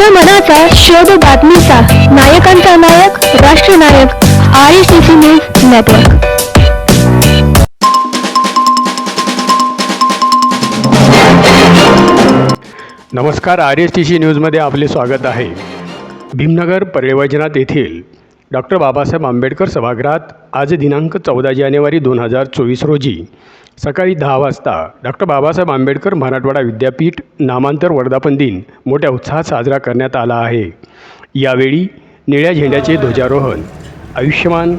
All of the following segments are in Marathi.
माझ्या मनाचा शोध बातमीचा. नायकांचा नायक राष्ट्रनायक R S T C news network. नमस्कार आर एस टी सी न्यूजमध्ये आपले स्वागत आहे. भीमनगर पर्यवजनात येथील डॉक्टर बाबासाहेब आंबेडकर सभागृहात आज दिनांक चौदा जानेवारी दोन हजार चोवीस रोजी सकाळी दहा वाजता डॉक्टर बाबासाहेब आंबेडकर मराठवाडा विद्यापीठ नामांतर वर्धापन दिन मोठ्या उत्साहात साजरा करण्यात आला आहे. यावेळी निळ्या झेंड्याचे ध्वजारोहण आयुष्यमान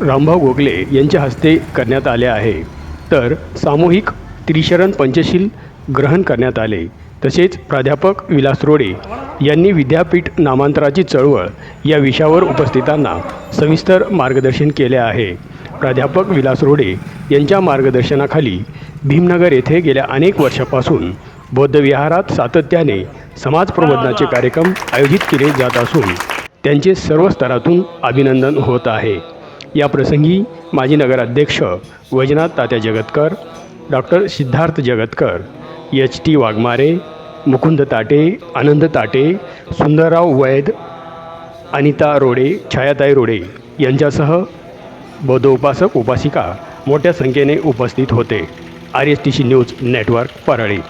रामभाऊ गोखले यांच्या हस्ते करण्यात आले आहे. तर सामूहिक त्रिशरण पंचशील ग्रहण करण्यात आले. तसेच प्राध्यापक विलास रोडे यांनी विद्यापीठ नामांतराची चळवळ या विषयावर उपस्थितांना सविस्तर मार्गदर्शन केले आहे. प्राध्यापक विलास रोडे यांच्या मार्गदर्शनाखाली भीमनगर येथे गेल्या अनेक वर्षापासून बौद्धविहारात सातत्याने समाज प्रबोधनाचे कार्यक्रम आयोजित केले जात असून त्यांचे सर्व स्तरातून अभिनंदन होत आहे. या प्रसंगी माजी नगराध्यक्ष Vaijnath Tatya Jagatkar doctor Siddharth Jagatkar H T Waghmare Mukund Tate Anand Tate Sundarrao वैद अनिता रोडे छायाताई रोडे यांच्यासह बौद्ध उपासक उपासिका मोठ्या संख्येने उपस्थित होते. R S T C news network Parli.